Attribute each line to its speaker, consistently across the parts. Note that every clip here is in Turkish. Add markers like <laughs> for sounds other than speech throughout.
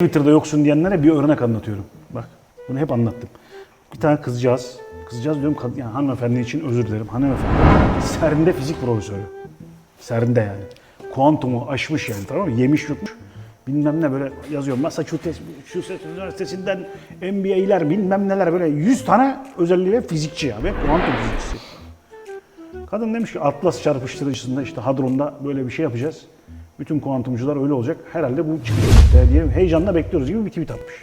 Speaker 1: Twitter'da yoksun diyenlere bir örnek anlatıyorum. Bak bunu hep anlattım. Bir tane kızcağız, kızcağız diyorum kad- yani hanımefendi için özür dilerim. Hanımefendi CERN'de fizik profesörü. CERN'de yani. Kuantumu aşmış yani tamam mı? Yemiş yutmuş. Bilmem ne böyle yazıyor. Massachusetts Üniversitesi'nden MBA'ler bilmem neler böyle 100 tane özelliğiyle fizikçi ya ve kuantum fizikçisi. Kadın demiş ki Atlas çarpıştırıcısında işte hadronda böyle bir şey yapacağız. Bütün kuantumcular öyle olacak. Herhalde bu çıkacak işte diye heyecanla bekliyoruz gibi bir tweet atmış.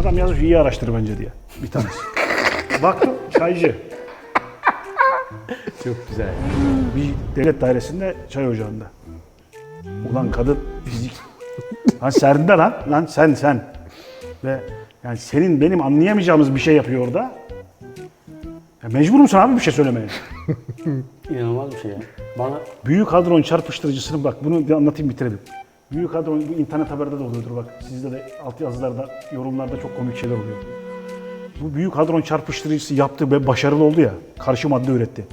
Speaker 1: Adam yazmış iyi araştır bence diye. Bir tanesi. <laughs> Baktım çaycı.
Speaker 2: Çok güzel.
Speaker 1: Bir devlet dairesinde çay ocağında. Ulan kadın fizik. Lan serde lan. Lan sen sen. Ve yani senin benim anlayamayacağımız bir şey yapıyor orada. Ya mecbur musun abi bir şey söylemeye?
Speaker 2: İnanılmaz bir şey ya. Bana
Speaker 1: Büyük hadron çarpıştırıcısını bak bunu bir anlatayım bitirelim. Büyük hadron bu internet haberde de oluyordur bak. Sizde de alt yazılarda, yorumlarda çok komik şeyler oluyor. Bu büyük hadron çarpıştırıcısı yaptı ve başarılı oldu ya. Karşı madde üretti.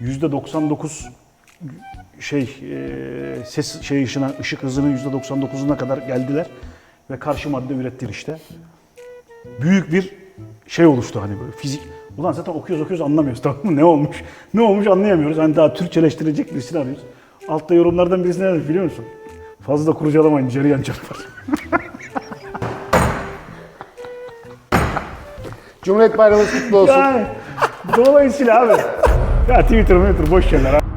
Speaker 1: %99 şey e, ses şey ışına, ışık hızının %99'una kadar geldiler ve karşı madde ürettiler işte. Büyük bir şey oluştu hani böyle fizik. Ulan zaten okuyoruz okuyoruz anlamıyoruz <laughs> tamam mı? Ne olmuş? Ne olmuş anlayamıyoruz. Hani daha Türkçeleştirecek birisini arıyoruz. Altta yorumlardan birisi ne yazmış biliyor musun? Fazla kurcalamayın cereyan çarpar. <laughs>
Speaker 3: Cumhuriyet Bayramınız kutlu olsun.
Speaker 1: yani dolayısıyla abi. Ya Twitter Twitter boş şeyler abi.